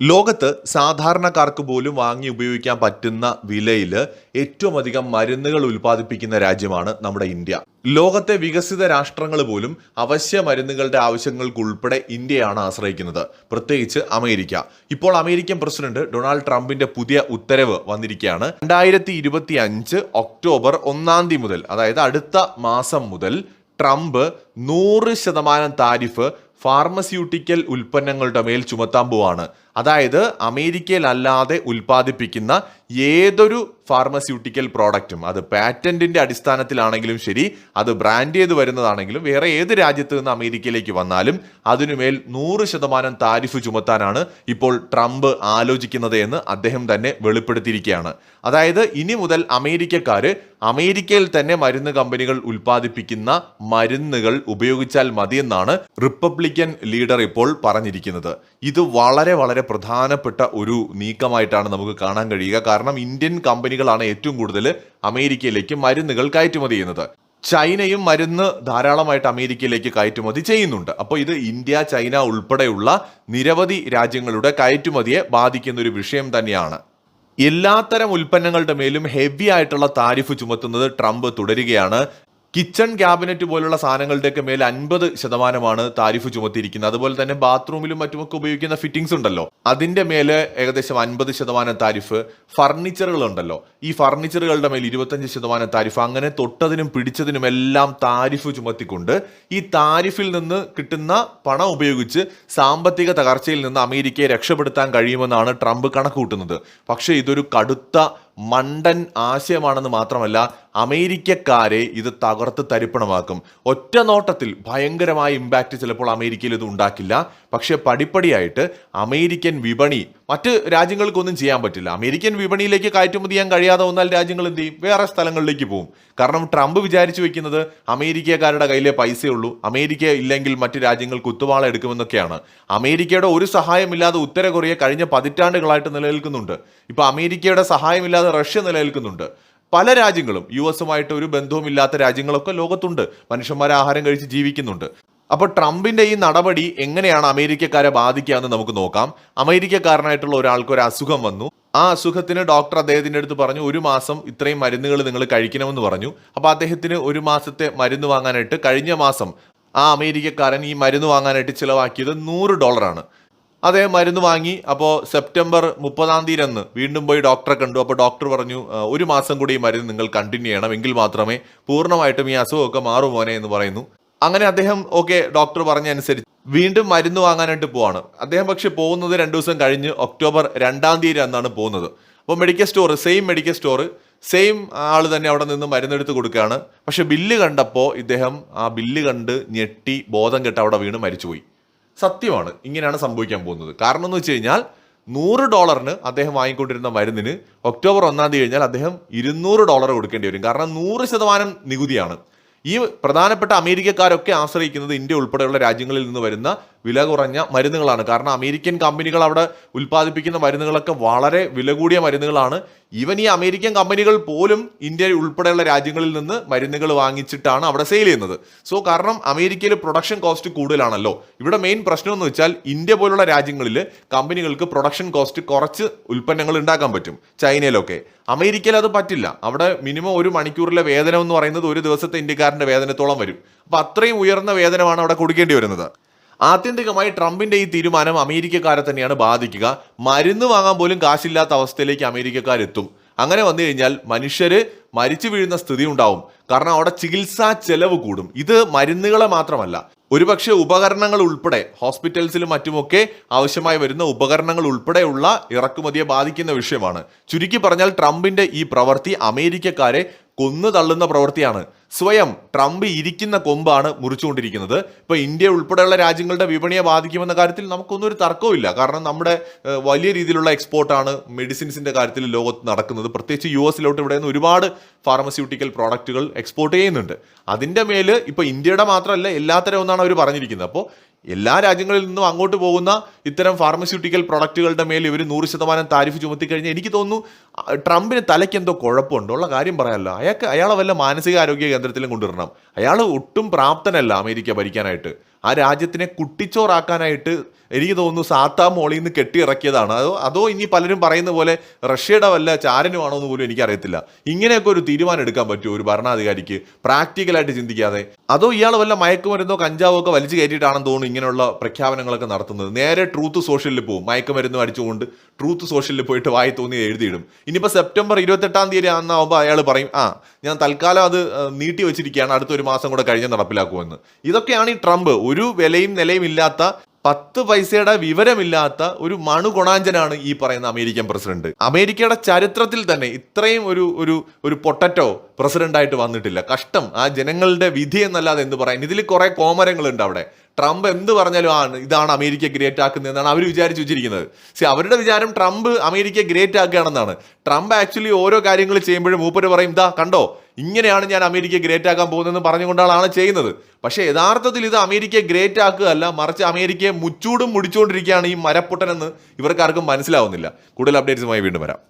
ലോകത്ത് സാധാരണക്കാർക്ക് പോലും വാങ്ങി ഉപയോഗിക്കാൻ പറ്റുന്ന വിലയിൽ ഏറ്റവും അധികം മരുന്നുകൾ ഉൽപ്പാദിപ്പിക്കുന്ന രാജ്യമാണ് നമ്മുടെ ഇന്ത്യ. ലോകത്തെ വികസിത രാഷ്ട്രങ്ങൾ പോലും അവശ്യ മരുന്നുകളുടെ ആവശ്യങ്ങൾക്കുൾപ്പെടെ ഇന്ത്യയാണ് ആശ്രയിക്കുന്നത്. പ്രത്യേകിച്ച് അമേരിക്ക. ഇപ്പോൾ അമേരിക്കൻ പ്രസിഡന്റ് ഡൊണാൾഡ് ട്രംപിന്റെ പുതിയ ഉത്തരവ് വന്നിരിക്കുകയാണ്. രണ്ടായിരത്തി ഇരുപത്തി അഞ്ച് ഒക്ടോബർ ഒന്നാം തീയതി മുതൽ അതായത് അടുത്ത മാസം മുതൽ ട്രംപ് നൂറ് ശതമാനം താരിഫ് ഫാർമസ്യൂട്ടിക്കൽ ഉൽപ്പന്നങ്ങളുടെ മേൽ ചുമത്താൻ പോവാണ്. അതായത് അമേരിക്കയിലല്ലാതെ ഉൽപ്പാദിപ്പിക്കുന്ന ഏതൊരു ഫാർമസ്യൂട്ടിക്കൽ പ്രോഡക്റ്റും അത് പാറ്റന്റിന്റെ അടിസ്ഥാനത്തിലാണെങ്കിലും ശരി അത് ബ്രാൻഡ് ചെയ്ത് വരുന്നതാണെങ്കിലും വേറെ ഏത് രാജ്യത്ത് നിന്ന് അമേരിക്കയിലേക്ക് വന്നാലും അതിനുമേൽ നൂറ് ശതമാനം താരിഫ് ചുമത്താനാണ് ഇപ്പോൾ ട്രംപ് ആലോചിക്കുന്നത് എന്ന് അദ്ദേഹം തന്നെ വെളിപ്പെടുത്തിയിരിക്കുകയാണ്. അതായത് ഇനി മുതൽ അമേരിക്കക്കാർ അമേരിക്കയിൽ തന്നെ മരുന്ന് കമ്പനികൾ ഉൽപ്പാദിപ്പിക്കുന്ന മരുന്നുകൾ ഉപയോഗിച്ചാൽ മതിയെന്നാണ് റിപ്പബ്ലിക്കൻ ലീഡർ ഇപ്പോൾ പറഞ്ഞിരിക്കുന്നത്. ഇത് വളരെ വളരെ പ്രധാനപ്പെട്ട ഒരു നീക്കമായിട്ടാണ് നമുക്ക് കാണാൻ കഴിയുക. കാരണം ഇന്ത്യൻ കമ്പനികളാണ് ഏറ്റവും കൂടുതൽ അമേരിക്കയിലേക്ക് മരുന്നുകൾ കയറ്റുമതി ചെയ്യുന്നത്. ചൈനയും മരുന്ന് ധാരാളമായിട്ട് അമേരിക്കയിലേക്ക് കയറ്റുമതി ചെയ്യുന്നുണ്ട്. അപ്പോൾ ഇത് ഇന്ത്യ ചൈന ഉൾപ്പെടെയുള്ള നിരവധി രാജ്യങ്ങളുടെ കയറ്റുമതിയെ ബാധിക്കുന്ന ഒരു വിഷയം തന്നെയാണ്. എല്ലാത്തരം ഉൽപ്പന്നങ്ങളുടെ മേലും ഹെവി ആയിട്ടുള്ള താരിഫ് ചുമത്തുന്നത് ട്രംപ് തുടരുകയാണ്. കിച്ചൺ ക്യാബിനറ്റ് പോലുള്ള സാധനങ്ങളുടെയൊക്കെ മേൽ അൻപത് ശതമാനമാണ് താരിഫ് ചുമത്തിയിരിക്കുന്നത്. അതുപോലെ തന്നെ ബാത്റൂമിലും മറ്റുമൊക്കെ ഉപയോഗിക്കുന്ന ഫിറ്റിംഗ്സ് ഉണ്ടല്ലോ. അതിന്റെ മേലെ ഏകദേശം അൻപത് ശതമാനം താരിഫ് ഫർണിച്ചറുകൾ ഉണ്ടല്ലോ ഈ ഫർണിച്ചറുകളുടെ മേൽ ഇരുപത്തഞ്ച് ശതമാനം താരിഫ്. അങ്ങനെ തൊട്ടതിനും പിടിച്ചതിനും എല്ലാം താരിഫ് ചുമത്തിക്കൊണ്ട് ഈ താരിഫിൽ നിന്ന് കിട്ടുന്ന പണം ഉപയോഗിച്ച് സാമ്പത്തിക തകർച്ചയിൽ നിന്ന് അമേരിക്കയെ രക്ഷപ്പെടുത്താൻ കഴിയുമെന്നാണ് ട്രംപ് കണക്കുകൂട്ടുന്നത്. പക്ഷേ ഇതൊരു കടുത്ത മണ്ടൻ ആശയമാണെന്ന് മാത്രമല്ല അമേരിക്കക്കാരെ ഇത് തകർത്ത് തരിപ്പണമാക്കും. ഒറ്റ നോട്ടത്തിൽ ഭയങ്കരമായ ഇമ്പാക്റ്റ് ചിലപ്പോൾ അമേരിക്കയിൽ ഇത് ഉണ്ടാക്കില്ല. പക്ഷേ പടിപ്പടിയായിട്ട് അമേരിക്കൻ വിപണി മറ്റ് രാജ്യങ്ങൾക്കൊന്നും ചെയ്യാൻ പറ്റില്ല. അമേരിക്കൻ വിപണിയിലേക്ക് കയറ്റുമതി ചെയ്യാൻ കഴിയാതെ വന്നാൽ രാജ്യങ്ങൾ എന്ത് ചെയ്യും? വേറെ സ്ഥലങ്ങളിലേക്ക് പോകും. കാരണം ട്രംപ് വിചാരിച്ചു വെക്കുന്നത് അമേരിക്കക്കാരുടെ കയ്യിലെ പൈസയുള്ളൂ അമേരിക്ക ഇല്ലെങ്കിൽ മറ്റ് രാജ്യങ്ങൾ കുത്തുവാള എടുക്കുമെന്നൊക്കെയാണ്. അമേരിക്കയുടെ ഒരു സഹായമില്ലാതെ ഉത്തര കൊറിയ കഴിഞ്ഞ പതിറ്റാണ്ടുകളായിട്ട് നിലനിൽക്കുന്നുണ്ട്. ഇപ്പൊ അമേരിക്കയുടെ സഹായമില്ലാതെ റഷ്യ നിലനിൽക്കുന്നുണ്ട്. പല രാജ്യങ്ങളും യു എസുമായിട്ട് ഒരു ബന്ധവുമില്ലാത്ത രാജ്യങ്ങളൊക്കെ ലോകത്തുണ്ട്. മനുഷ്യന്മാർ ആഹാരം കഴിച്ച് ജീവിക്കുന്നുണ്ട്. അപ്പോൾ ട്രംപിന്റെ ഈ നടപടി എങ്ങനെയാണ് അമേരിക്കക്കാരെ ബാധിക്കുക എന്ന് നമുക്ക് നോക്കാം. അമേരിക്കക്കാരനായിട്ടുള്ള ഒരാൾക്ക് ഒരു അസുഖം വന്നു. ആ അസുഖത്തിന് ഡോക്ടർ അദ്ദേഹത്തിന്റെ അടുത്ത് പറഞ്ഞു ഒരു മാസം ഇത്രയും മരുന്നുകൾ നിങ്ങൾ കഴിക്കണമെന്ന് പറഞ്ഞു. അപ്പോൾ അദ്ദേഹത്തിന് ഒരു മാസത്തെ മരുന്ന് വാങ്ങാനായിട്ട് കഴിഞ്ഞ മാസം ആ അമേരിക്കക്കാരൻ ഈ മരുന്ന് വാങ്ങാനായിട്ട് ചിലവാക്കിയത് നൂറ് ഡോളറാണ്. അതേ മരുന്ന് വാങ്ങി. അപ്പോൾ സെപ്റ്റംബർ മുപ്പതാം തീയതി അന്ന് വീണ്ടും പോയി ഡോക്ടറെ കണ്ടു. അപ്പോൾ ഡോക്ടർ പറഞ്ഞു ഒരു മാസം കൂടി ഈ മരുന്ന് നിങ്ങൾ കണ്ടിന്യൂ ചെയ്യണം. എങ്കിൽ മാത്രമേ പൂർണമായിട്ടും ഈ അസുഖമൊക്കെ മാറും മോനെ എന്ന് പറയുന്നു. അങ്ങനെ അദ്ദേഹം ഓക്കെ ഡോക്ടർ പറഞ്ഞ അനുസരിച്ച് വീണ്ടും മരുന്ന് വാങ്ങാനായിട്ട് പോവാണ്. അദ്ദേഹം പക്ഷെ പോകുന്നത് രണ്ടു ദിവസം കഴിഞ്ഞ് ഒക്ടോബർ രണ്ടാം തീയതി അന്നാണ് പോകുന്നത്. അപ്പോൾ medical store same medical store same ആൾ തന്നെ അവിടെ നിന്ന് മരുന്നെടുത്ത് കൊടുക്കുകയാണ്. പക്ഷെ ബില്ല് കണ്ടപ്പോൾ ഇദ്ദേഹം ആ ബില്ല് കണ്ട് ഞെട്ടി ബോധം കെട്ട് അവിടെ വീണ് മരിച്ചുപോയി. സത്യമാണ് ഇങ്ങനെയാണ് സംഭവിക്കാൻ പോകുന്നത്. കാരണം എന്ന് വെച്ച് കഴിഞ്ഞാൽ നൂറ് ഡോളറിന് അദ്ദേഹം വാങ്ങിക്കൊണ്ടിരുന്ന മരുന്നിന് ഒക്ടോബർ ഒന്നാം തീയതി കഴിഞ്ഞാൽ അദ്ദേഹം ഇരുന്നൂറ് ഡോളർ കൊടുക്കേണ്ടി വരും. കാരണം നൂറ് ശതമാനം നികുതിയാണ്. ഈ പ്രധാനപ്പെട്ട അമേരിക്കക്കാരൊക്കെ ആശ്രയിക്കുന്നത് ഇന്ത്യ ഉൾപ്പെടെയുള്ള രാജ്യങ്ങളിൽ നിന്ന് വരുന്ന വില കുറഞ്ഞ മരുന്നുകളാണ്. കാരണം അമേരിക്കൻ കമ്പനികൾ അവിടെ ഉൽപ്പാദിപ്പിക്കുന്ന മരുന്നുകളൊക്കെ വളരെ വില കൂടിയ മരുന്നുകളാണ്. ഈവൻ ഈ അമേരിക്കൻ കമ്പനികൾ പോലും ഇന്ത്യ ഉൾപ്പെടെയുള്ള രാജ്യങ്ങളിൽ നിന്ന് മരുന്നുകൾ വാങ്ങിച്ചിട്ടാണ് അവിടെ സെയിൽ ചെയ്യുന്നത്. സോ കാരണം അമേരിക്കയിൽ പ്രൊഡക്ഷൻ കോസ്റ്റ് കൂടുതലാണല്ലോ. ഇവിടെ മെയിൻ പ്രശ്നം എന്ന് വെച്ചാൽ ഇന്ത്യ പോലുള്ള രാജ്യങ്ങളിൽ കമ്പനികൾക്ക് പ്രൊഡക്ഷൻ കോസ്റ്റ് കുറച്ച് ഉൽപ്പന്നങ്ങൾ ഉണ്ടാക്കാൻ പറ്റും. ചൈനയിലൊക്കെ. അമേരിക്കയിൽ അത് പറ്റില്ല. അവിടെ മിനിമം ഒരു മണിക്കൂറിലെ വേതനം എന്ന് പറയുന്നത് ഒരു ദിവസത്തെ ഇന്ത്യക്കാരന്റെ വേതനത്തോളം വരും. അപ്പോൾ അത്രയും ഉയർന്ന വേതനമാണ് അവിടെ കൊടുക്കേണ്ടി വരുന്നത്. ആത്യന്തികമായി ട്രംപിന്റെ ഈ തീരുമാനം അമേരിക്കക്കാരെ തന്നെയാണ് ബാധിക്കുക. മരുന്ന് വാങ്ങാൻ പോലും കാശില്ലാത്ത അവസ്ഥയിലേക്ക് അമേരിക്കക്കാരെത്തും. അങ്ങനെ വന്നു കഴിഞ്ഞാൽ മനുഷ്യര് മരിച്ചു വീഴുന്ന സ്ഥിതി ഉണ്ടാവും. കാരണം അവിടെ ചികിത്സാ ചെലവ് കൂടും. ഇത് മരുന്നുകളെ മാത്രമല്ല. ഒരുപക്ഷെ ഉപകരണങ്ങൾ ഉൾപ്പെടെ ഹോസ്പിറ്റൽസിലും മറ്റുമൊക്കെ ആവശ്യമായി വരുന്ന ഉപകരണങ്ങൾ ഉൾപ്പെടെയുള്ള ഇറക്കുമതിയെ ബാധിക്കുന്ന വിഷയമാണ്. ചുരുക്കി പറഞ്ഞാൽ ട്രംപിന്റെ ഈ പ്രവൃത്തി അമേരിക്കക്കാരെ കൊന്നു തള്ളുന്ന പ്രവൃത്തിയാണ്. സ്വയം ട്രംപ് ഇരിക്കുന്ന കൊമ്പാണ് മുറിച്ചുകൊണ്ടിരിക്കുന്നത്. ഇപ്പൊ ഇന്ത്യ ഉൾപ്പെടെയുള്ള രാജ്യങ്ങളുടെ വിപണിയെ ബാധിക്കുമെന്ന കാര്യത്തിൽ നമുക്കൊന്നും ഒരു തർക്കവുമില്ല കാരണം നമ്മുടെ വലിയ രീതിയിലുള്ള എക്സ്പോർട്ടാണ് മെഡിസിൻസിന്റെ കാര്യത്തിൽ ലോകത്ത് നടക്കുന്നത്. പ്രത്യേകിച്ച് യു എസിലോട്ട് ഇവിടെ നിന്ന് ഒരുപാട് ഫാർമസ്യൂട്ടിക്കൽ പ്രോഡക്റ്റുകൾ എക്സ്പോർട്ട് ചെയ്യുന്നുണ്ട്. അതിന്റെ മേൽ ഇപ്പൊ ഇന്ത്യയുടെ മാത്രമല്ല എല്ലാത്തരം ഒന്നാണ് അവർ പറഞ്ഞിരിക്കുന്നത്. അപ്പോൾ എല്ലാ രാജ്യങ്ങളിൽ നിന്നും അങ്ങോട്ട് പോകുന്ന ഇത്തരം ഫാർമസ്യൂട്ടിക്കൽ പ്രൊഡക്റ്റുകളുടെ മേൽ ഇവർ നൂറ് ശതമാനം താരിഫ് ചുമത്തി കഴിഞ്ഞാൽ എനിക്ക് തോന്നുന്നു ട്രംപിന് തലയ്ക്ക് എന്തോ കുഴപ്പമുണ്ടോ. ഉള്ള കാര്യം പറയാമല്ലോ അയാൾക്ക് അയാളെ വല്ല മാനസികാരോഗ്യ കേന്ദ്രത്തിലും കൊണ്ടുവരണം. അയാൾ ഒട്ടും പ്രാപ്തനല്ല അമേരിക്ക ഭരിക്കാനായിട്ട്. ആ രാജ്യത്തിനെ കുട്ടിച്ചോറാക്കാനായിട്ട് എനിക്ക് തോന്നുന്നു സാത്താ മോളിൽ നിന്ന് കെട്ടിയിറക്കിയതാണ്. അതോ അതോ ഇനി പലരും പറയുന്ന പോലെ റഷ്യയുടെ വല്ല ചാരനുമാണോ എന്ന് പോലും എനിക്കറിയത്തില്ല. ഇങ്ങനെയൊക്കെ ഒരു തീരുമാനം എടുക്കാൻ പറ്റുമോ ഒരു ഭരണാധികാരിക്ക്? പ്രാക്ടിക്കലായിട്ട് ചിന്തിക്കാതെ. അതോ ഇയാൾ വല്ല മയക്കുമരുന്നോ കഞ്ചാവോ ഒക്കെ വലിച്ചു കയറ്റിയിട്ടാണെന്ന് തോന്നുന്നു ഇങ്ങനെയുള്ള പ്രഖ്യാപനങ്ങളൊക്കെ നടത്തുന്നത്. നേരെ ട്രൂത്ത് സോഷ്യലിൽ പോകും. മയക്കുമരുന്നും അടിച്ചുകൊണ്ട് ട്രൂത്ത് സോഷ്യലിൽ പോയിട്ട് വായി തോന്നി എഴുതിയിടും. ഇനിയിപ്പോൾ സെപ്റ്റംബർ ഇരുപത്തെട്ടാം തീയതി ആകുമ്പോൾ അയാൾ പറയും ആ ഞാൻ തൽക്കാലം അത് നീട്ടി വെച്ചിരിക്കുകയാണ് അടുത്തൊരു മാസം കൂടെ കഴിഞ്ഞ് നടപ്പിലാക്കുമെന്ന്. ഇതൊക്കെയാണ് ഈ ട്രംപ്. ഒരു വിലയും നിലയും ഇല്ലാത്ത പത്ത് പൈസയുടെ വിവരമില്ലാത്ത ഒരു മണുകൊണാഞ്ചനാണ് ഈ പറയുന്ന അമേരിക്കൻ പ്രസിഡന്റ്. അമേരിക്കയുടെ ചരിത്രത്തിൽ തന്നെ ഇത്രയും ഒരു ഒരു ഒരു പൊട്ടറ്റോ പ്രസിഡന്റായിട്ട് വന്നിട്ടില്ല. കഷ്ടം. ആ ജനങ്ങളുടെ വിധി എന്നല്ലാതെ എന്ത് പറയാൻ? ഇതിൽ കുറെ കോമരങ്ങളുണ്ട് അവിടെ. ട്രംപ് എന്ത് പറഞ്ഞാലും ആണ് ഇതാണ് അമേരിക്ക ഗ്രേറ്റ് ആക്കുന്നതെന്നാണ് അവർ വിചാരിച്ചു വെച്ചിരിക്കുന്നത്. സി അവരുടെ വിചാരം ട്രംപ് അമേരിക്ക ഗ്രേറ്റ് ആക്കുകയാണെന്നാണ്. ട്രംപ് ആക്ച്വലി ഓരോ കാര്യങ്ങൾ ചെയ്യുമ്പോഴും മൂപ്പര് പറയും ഇതാ കണ്ടോ? ഇങ്ങനെയാണ് ഞാൻ അമേരിക്കയെ ഗ്രേറ്റ് ആക്കാൻ പോകുന്നതെന്ന് പറഞ്ഞുകൊണ്ടാണ് ചെയ്യുന്നത്. പക്ഷേ യഥാർത്ഥത്തിൽ ഇത് അമേരിക്കയെ ഗ്രേറ്റ് ആക്കുകയല്ല മറിച്ച് അമേരിക്കയെ മുച്ചൂടും മുടിച്ചുകൊണ്ടിരിക്കുകയാണ് ഈ മരപ്പൊട്ടനെന്ന് ഇവർക്കാർക്കും മനസ്സിലാവുന്നില്ല. കൂടുതൽ അപ്ഡേറ്റ്സുമായി വീണ്ടും വരാം.